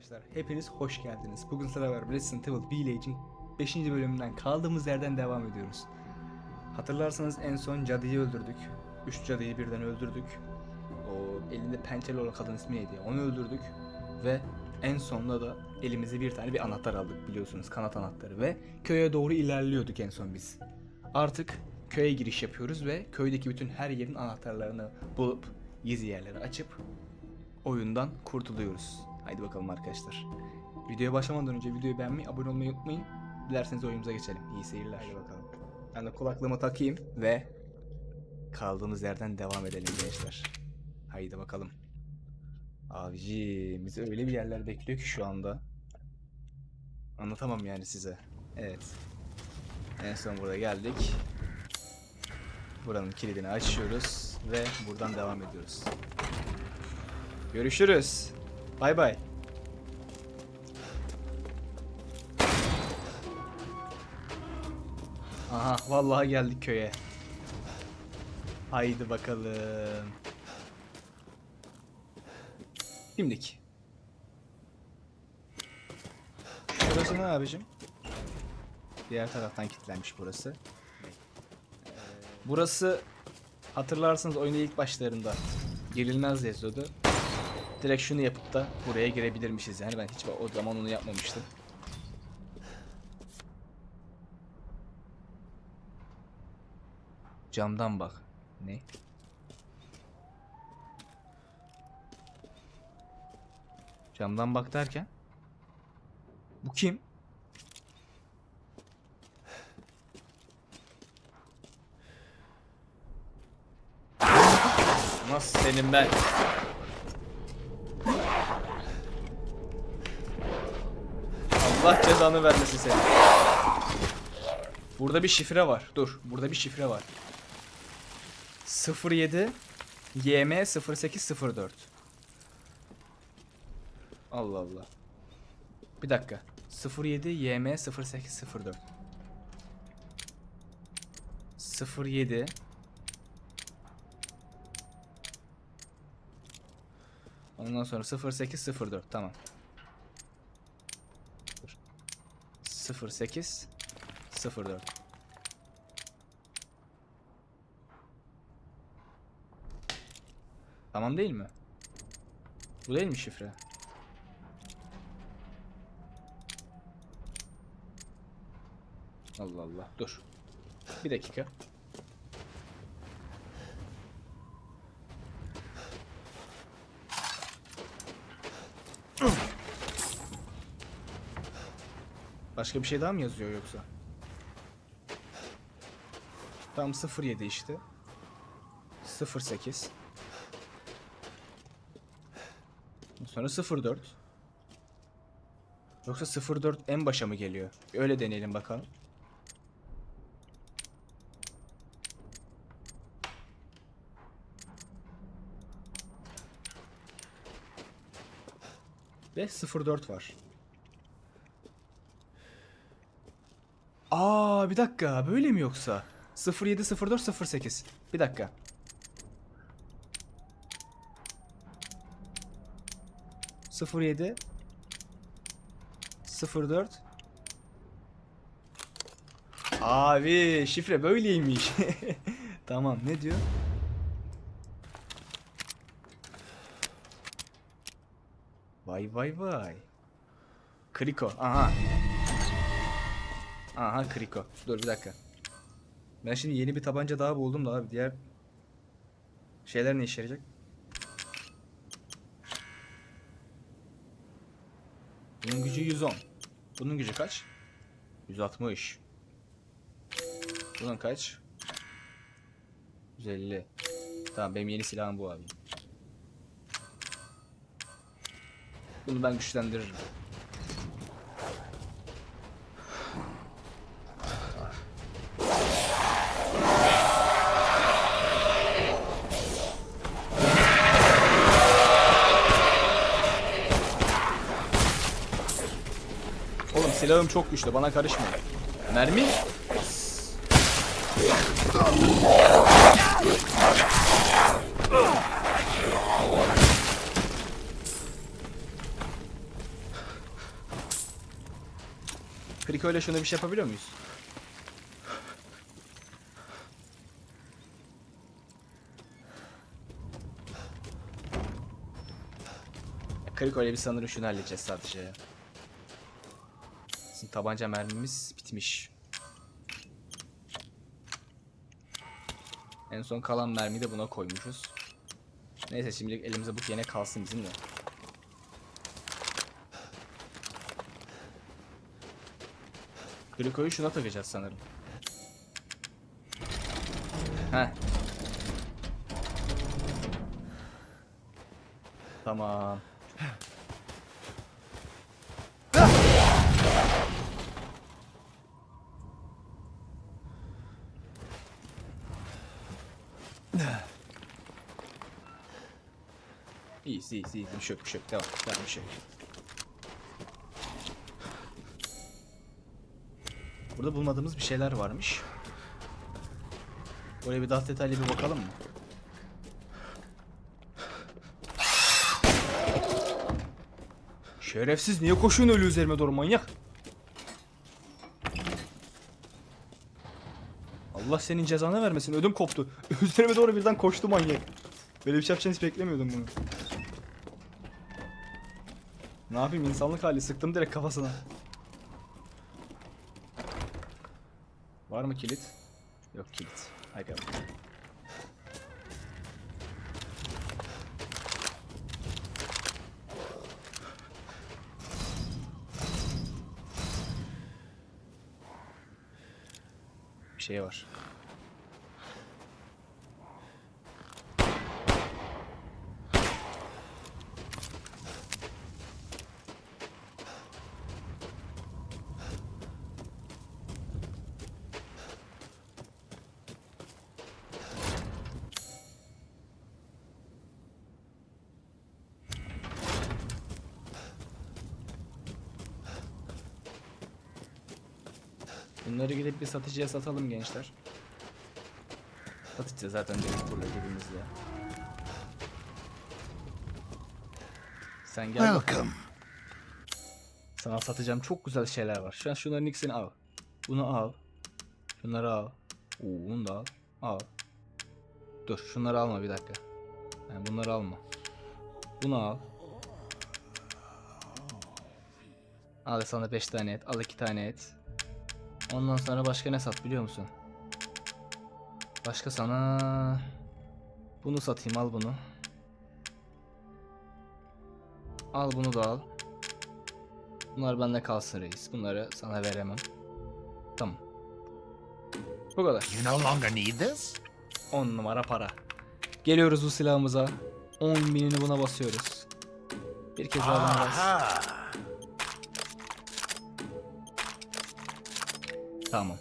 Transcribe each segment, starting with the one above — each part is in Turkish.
arkadaşlar, hepiniz hoş geldiniz. Bugün sizlerle beraber Resident Evil Village'in 5. bölümünden kaldığımız yerden devam ediyoruz. Hatırlarsanız en son cadıyı öldürdük. Üç cadıyı birden öldürdük. O elinde pençeli olan kadın ismi neydi? Onu öldürdük. Ve en sonunda da elimize bir tane bir anahtar aldık biliyorsunuz kanat anahtarı ve köye doğru ilerliyorduk en son biz. Artık köye giriş yapıyoruz ve köydeki bütün her yerin anahtarlarını bulup gizli yerleri açıp oyundan kurtuluyoruz. Haydi bakalım arkadaşlar. Videoya başlamadan önce videoyu beğenmeyi, abone olmayı unutmayın. Dilerseniz oyunumuza geçelim. İyi seyirler. Haydi bakalım. Ben de kulaklığımı takayım ve kaldığımız yerden devam edelim gençler. Haydi bakalım. Abici bizi öyle bir yerler bekliyor ki şu anda. Anlatamam yani size. Evet. En son burada geldik. Buranın kilidini açıyoruz ve buradan devam ediyoruz. Görüşürüz. Bay bay. Aha vallahi geldik köye. Haydi bakalım. Şimdik. Burası ne abicim? Diğer taraftan kilitlenmiş burası. Burası hatırlarsınız oyunun ilk başlarında girilmez yazıyordu. Direkt şunu yapıp da buraya girebilirmişiz yani ben hiç o zaman onu yapmamıştım. Camdan bak. Ne? Camdan bak derken? Bu kim? Nasıl senin ben? Allah cezanı vermesin seni. Burada bir şifre var. Dur. Burada bir şifre var. 07 YM 0804. Allah Allah. Bir dakika. 07 YM 0804. 07 Ondan sonra 0804 tamam. Dur. 08 04 Tamam değil mi? Bu değil mi şifre? Allah Allah. Dur. Bir dakika. Başka bir şey daha mı yazıyor yoksa? Tam 07 işte. 08. Sonra 04. Yoksa 04 en başa mı geliyor? Öyle deneyelim bakalım. Ve 04 var. Aa bir dakika böyle mi yoksa? 07 04 08. Bir dakika. Sıfır yedi sıfır dört Abi şifre böyleymiş. tamam ne diyor? Vay vay vay. Kriko. Aha. Aha Kriko. Dur bir dakika. Ben şimdi yeni bir tabanca daha buldum da abi diğer şeyler ne işe yarayacak? Bunun gücü 110. Bunun gücü kaç? 160. Bunun kaç? 150. Tamam benim yeni silahım bu abi. Bunu ben güçlendiririm. Silahım çok güçlü bana karışmayın. Mermi? Kriko ile şunu bir şey yapabiliyor muyuz? Kriko ile bir sanırım şunu halledeceğiz sadece. Bizim tabanca mermimiz bitmiş. En son kalan mermiyi de buna koymuşuz. Neyse şimdilik elimize bu yine kalsın bizim de. Glikoyu şuna takacağız sanırım. Heh. Tamam. İyiyiz iyiyiz. Bir şey bir şey. Devam. Devam bir şey. Burada bulmadığımız bir şeyler varmış. Oraya bir daha detaylı bir bakalım mı? Şerefsiz niye koşuyorsun öyle üzerime doğru manyak? Allah senin cezanı vermesin ödüm koptu. Üzerime doğru birden koştu manyak. Böyle bir şey yapacağını hiç beklemiyordum bunu. Ne yapayım insanlık hali sıktım direkt kafasına. Var mı kilit? Yok kilit. Aga. Bir şey var. Bunları gidip bir satıcıya satalım gençler. Satacağız zaten direkt burada cebimizde. Sen gel bakalım. Welcome. Sana satacağım çok güzel şeyler var. Şu an şunların ikisini al. Bunu al. Şunları al. Oo, bunu da al. Al. Dur şunları alma bir dakika. Yani bunları alma. Bunu al. Al sana 5 tane et. Al 2 tane et. Ondan sonra başka ne sat biliyor musun? Başka sana... Bunu satayım al bunu. Al bunu da al. Bunlar bende kalsın reis. Bunları sana veremem. Tamam. Bu kadar. You no longer need this? 10 numara para. Geliyoruz bu silahımıza. 10 binini buna basıyoruz. Bir kez daha buna bas. Tamam.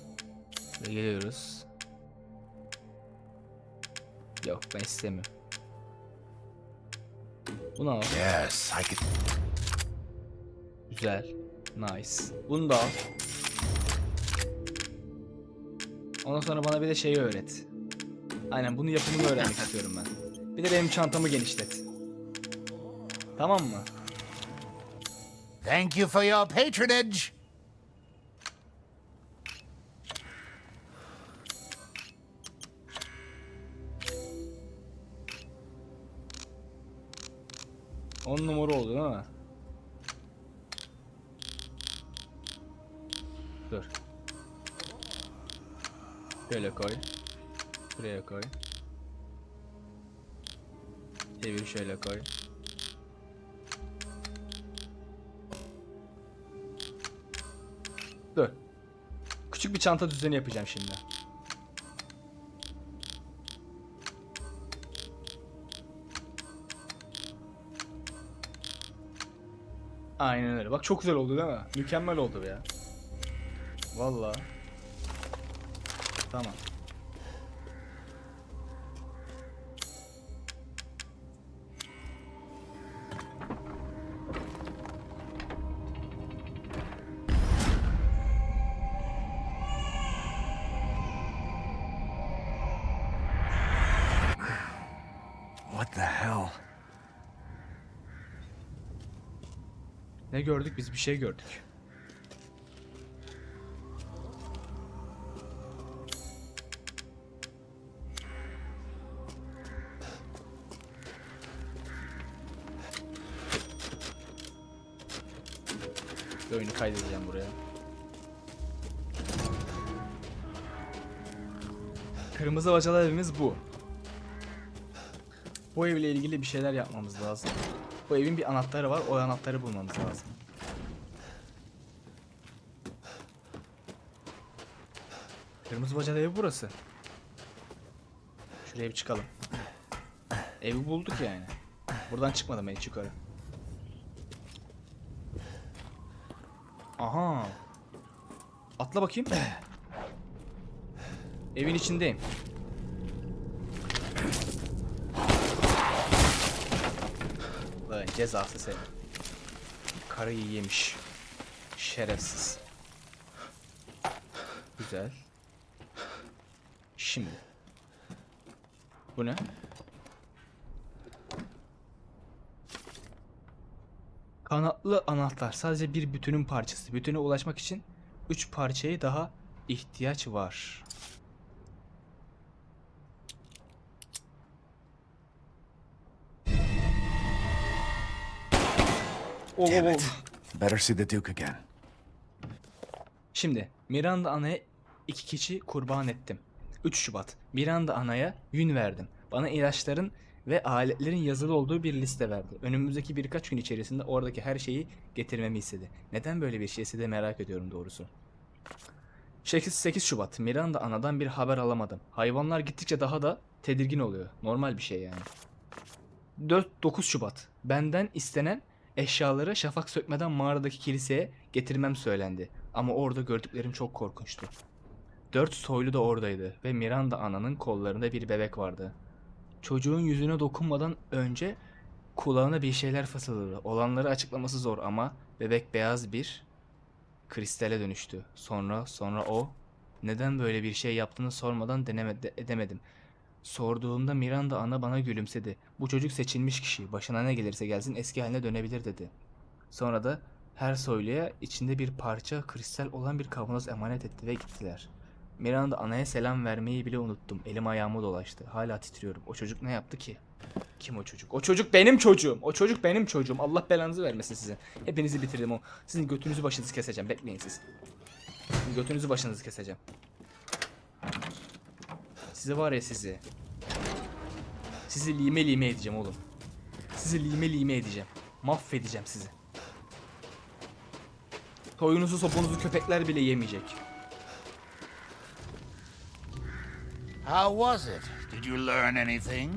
Ve geliyoruz. Yok ben istemiyorum. Bunu al. Yes, I could. Güzel. Nice. Bunu da al. Ondan sonra bana bir de şeyi öğret. Aynen bunu yapımını öğrenmek istiyorum ben. Bir de benim çantamı genişlet. Tamam mı? Thank you for your patronage. On numara oldu değil mi? Dur. Şöyle koy. Buraya koy. Çevir şöyle koy. Dur. Küçük bir çanta düzeni yapacağım şimdi. Aynen öyle. Bak çok güzel oldu değil mi? Mükemmel oldu ya. Vallahi. Tamam. Ne gördük? Biz bir şey gördük. Bir oyunu kaydedeceğim buraya. Kırmızı bacalı evimiz bu. Bu evle ilgili bir şeyler yapmamız lazım. Bu evin bir anahtarı var. O anahtarı bulmamız lazım. Kırmızı bacalı ev burası. Şuraya bir çıkalım. Evi bulduk yani. Buradan çıkmadım ben hiç yukarı. Aha. Atla bakayım. Evin içindeyim. Lan cezası senin. Karıyı yemiş. Şerefsiz. Güzel. Şimdi. Bu ne? Kanatlı anahtar sadece bir bütünün parçası. Bütüne ulaşmak için 3 parçaya daha ihtiyaç var. Oh, Damn oh, it. oh. Better see the Duke again. Şimdi Miranda Ana'ya iki kişi kurban ettim. 3 Şubat. Miranda Ana'ya yün verdim. Bana ilaçların ve aletlerin yazılı olduğu bir liste verdi. Önümüzdeki birkaç gün içerisinde oradaki her şeyi getirmemi istedi. Neden böyle bir şey istedi merak ediyorum doğrusu. 8, 8 Şubat. Miranda Ana'dan bir haber alamadım. Hayvanlar gittikçe daha da tedirgin oluyor. Normal bir şey yani. 4 9 Şubat. Benden istenen eşyaları şafak sökmeden mağaradaki kiliseye getirmem söylendi. Ama orada gördüklerim çok korkunçtu. Dört soylu da oradaydı ve Miranda ananın kollarında bir bebek vardı. Çocuğun yüzüne dokunmadan önce kulağına bir şeyler fısıldadı. Olanları açıklaması zor ama bebek beyaz bir kristale dönüştü. Sonra sonra o neden böyle bir şey yaptığını sormadan denemedi, edemedim. Sorduğumda Miranda ana bana gülümsedi. Bu çocuk seçilmiş kişi. Başına ne gelirse gelsin eski haline dönebilir dedi. Sonra da her soyluya içinde bir parça kristal olan bir kavanoz emanet etti ve gittiler. Miranda anaya selam vermeyi bile unuttum. Elim ayağıma dolaştı. Hala titriyorum. O çocuk ne yaptı ki? Kim o çocuk? O çocuk benim çocuğum. O çocuk benim çocuğum. Allah belanızı vermesin size. Hepinizi bitirdim o. Sizin götünüzü başınızı keseceğim. Bekleyin siz. Sizin götünüzü başınızı keseceğim. Sizi var ya sizi. Sizi lime lime edeceğim oğlum. Sizi lime lime edeceğim. Mahvedeceğim sizi. Toyunuzu sopunuzu köpekler bile yemeyecek. How was it? Did you learn anything?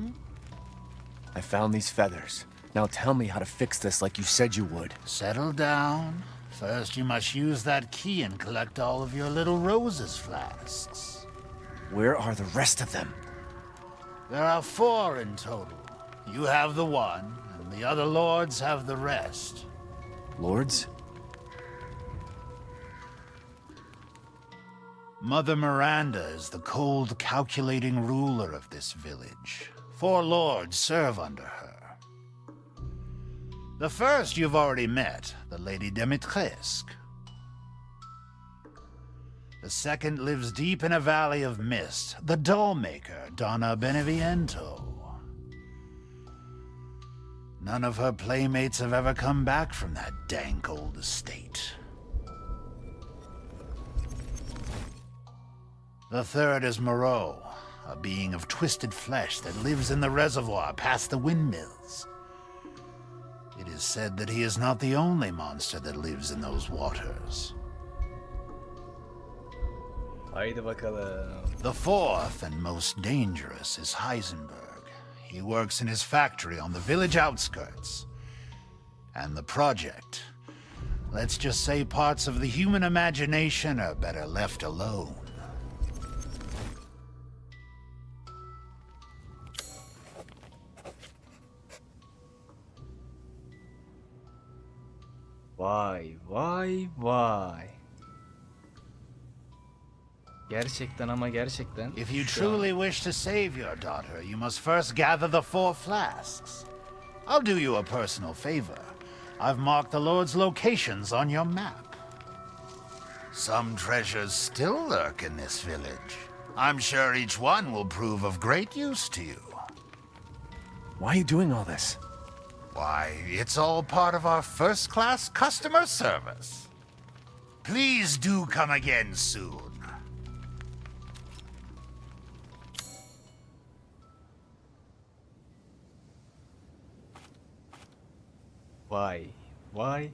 I found these feathers. Now tell me how to fix this like you said you would. Settle down. First, you must use that key and collect all of your little roses flasks. Where are the rest of them? There are four in total. You have the one, and the other lords have the rest. Lords? Mother Miranda is the cold, calculating ruler of this village. Four lords serve under her. The first you've already met, the Lady Demetresque. The second lives deep in a valley of mist, the doll maker, Donna Beneviento. None of her playmates have ever come back from that dank old estate. The third is Moreau, a being of twisted flesh that lives in the reservoir past the windmills. It is said that he is not the only monster that lives in those waters. Haydi bakalım. The fourth and most dangerous is Heisenberg. He works in his factory on the village outskirts. And the project. Let's just say parts of the human imagination are better left alone. Vay vay vay. Gerçekten ama gerçekten. If you şu an- truly wish to save your daughter, you must first gather the four flasks. I'll do you a personal favor. I've marked the Lord's locations on your map. Some treasures still lurk in this village. I'm sure each one will prove of great use to you. Why are you doing all this? Why, it's all part of our first class customer service. Please do come again soon. Vay, vay,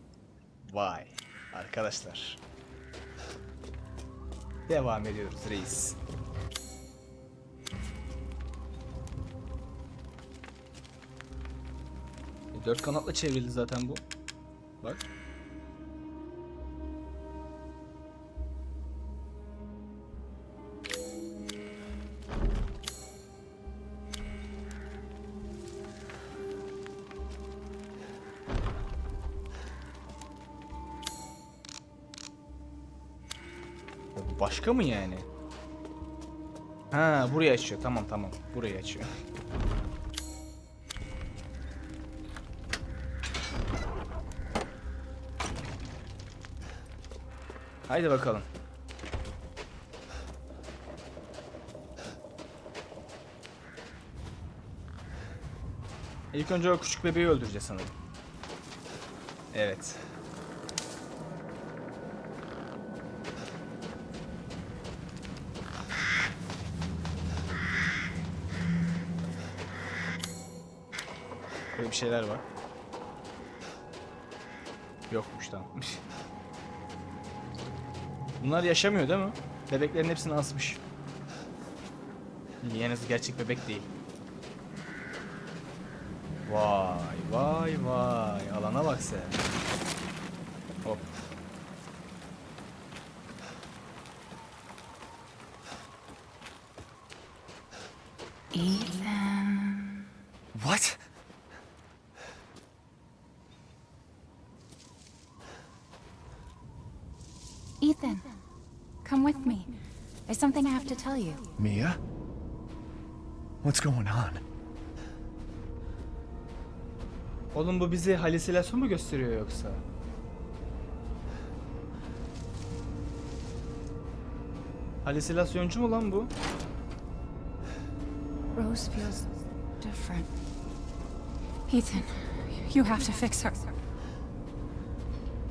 vay. Arkadaşlar. Devam ediyoruz reis. E, Dört kanatla çevrildi zaten bu. Bak. Başka mı yani? Ha burayı açıyor. Tamam tamam. Burayı açıyor. Haydi bakalım. İlk önce o küçük bebeği öldüreceğiz sanırım. Evet. Bir şeyler var. Yokmuş tamam. Bunlar yaşamıyor değil mi? Bebeklerin hepsini asmış. Yalnız gerçek bebek değil. Vay vay vay. Alana bak sen. Hop. Ethan. What? Ethan, come with me. There's something I have to tell you. Mia? What's going on? Oğlum bu bizi halüsinasyon mu gösteriyor yoksa? Halüsinasyoncu mu lan bu? Rose feels different. Ethan, you have to fix her.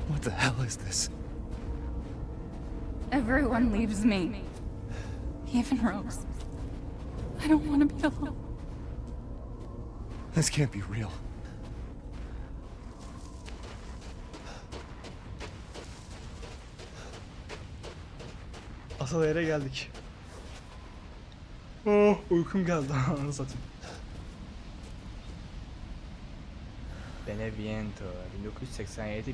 What the hell is this? Everyone leaves me. Even Rose. I don't want to be alone. This can't be real. Asıl yere geldik. Oh uykum geldi anasını satayım. Beneviento 1987-1996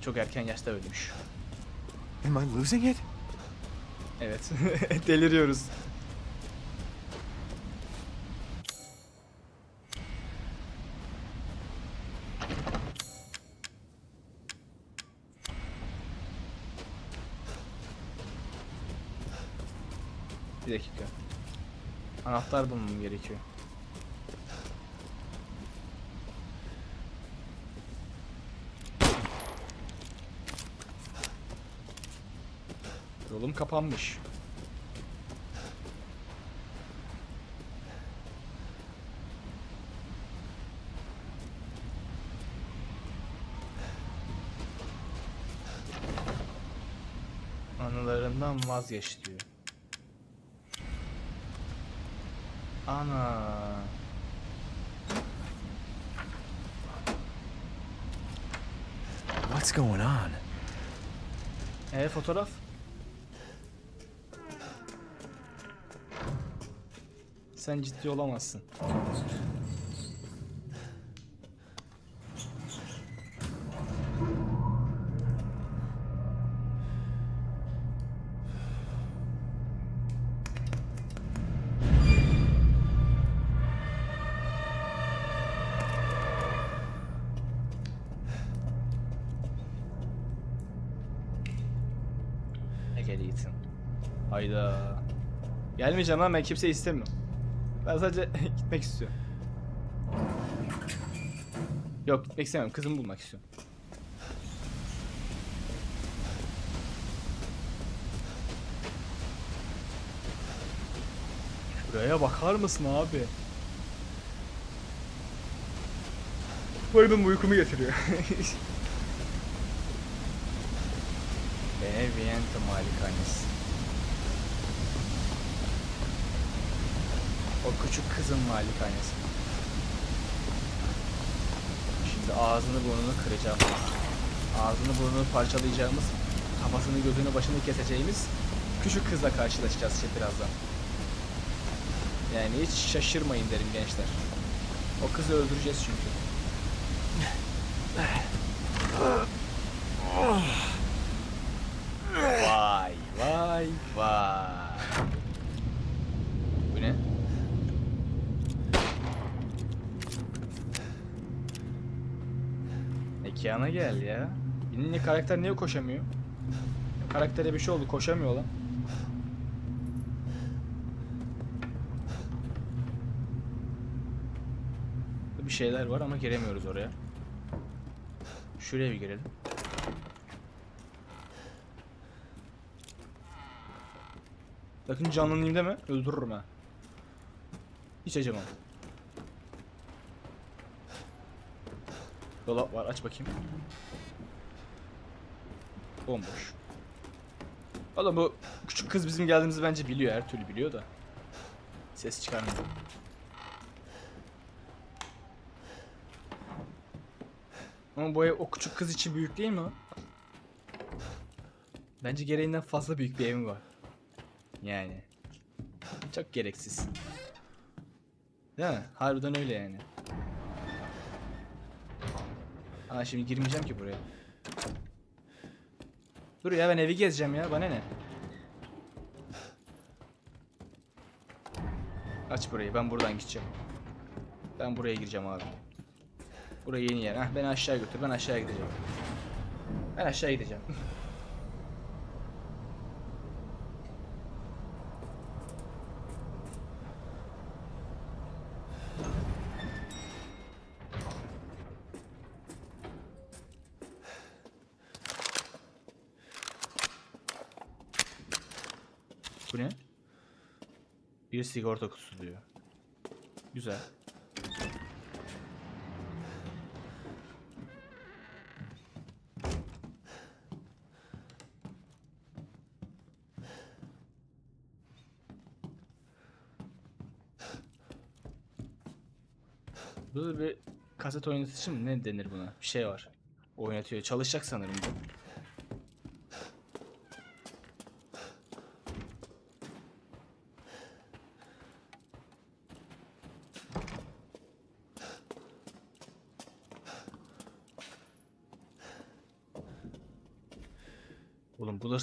Çok erken yaşta ölmüş. Am I losing it? Evet deliriyoruz. Bir dakika. Anahtar bulmam gerekiyor. Yolum kapanmış. Anılarından vazgeç diyor. Ana. What's going on? E fotoğraf? Sen ciddi olamazsın. Gel Ethan. Hayda. Gelmeyeceğim lan ben kimseyi istemiyorum. Ben sadece gitmek istiyorum. Yok gitmek istemiyorum. Kızımı bulmak istiyorum. Buraya bakar mısın abi? Bu benim uykumu getiriyor. Beneviento Malikanesi. O küçük kızın malikanesi. Şimdi ağzını burnunu kıracağım. Ağzını burnunu parçalayacağımız, kafasını gözünü başını keseceğimiz küçük kızla karşılaşacağız şimdi birazdan. Yani hiç şaşırmayın derim gençler. O kızı öldüreceğiz çünkü. Vay vay vay. Mekana gel ya. Benim karakter niye koşamıyor? Karaktere bir şey oldu koşamıyor lan. Bir şeyler var ama giremiyoruz oraya. Şuraya bir girelim. Sakın canlanayım deme. Öldürürüm ha. Hiç acımam. Dolap var aç bakayım. Bomboş. Oğlum bu küçük kız bizim geldiğimizi bence biliyor. Her türlü biliyor da. Ses çıkarmıyor. Ama bu ev o küçük kız için büyük değil mi? Bence gereğinden fazla büyük bir evim var. Yani. Çok gereksiz. Değil mi? Harbiden öyle yani. Aa şimdi girmeyeceğim ki buraya. Dur ya ben evi gezeceğim ya bana ne? Aç burayı ben buradan gideceğim. Ben buraya gireceğim abi. Buraya yeni yer. Heh, beni aşağı götür ben aşağı gideceğim. Ben aşağı gideceğim. Bu ne? Bir sigorta kutusu diyor. Güzel. Burada bir kaset oynatıcı mı ne denir buna? Bir şey var. Oynatıyor. Çalışacak sanırım bu.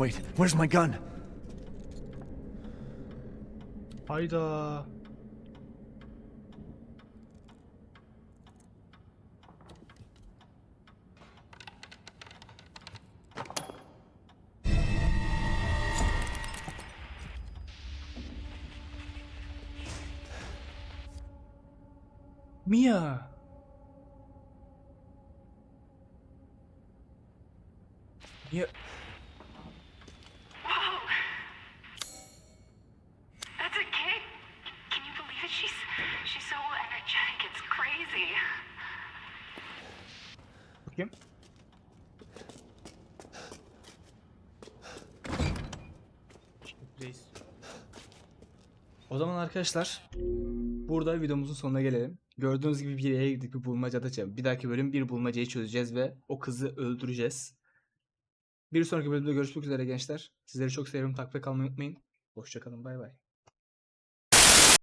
Wait, where's my gun? Hayda. Mia. Mia. Zaman arkadaşlar burada videomuzun sonuna gelelim. Gördüğünüz gibi bir yere gittik bir bulmaca da Bir dahaki bölüm bir bulmacayı çözeceğiz ve o kızı öldüreceğiz. Bir sonraki bölümde görüşmek üzere gençler. Sizleri çok seviyorum. Takipte kalmayı unutmayın. Hoşçakalın. Bay bay.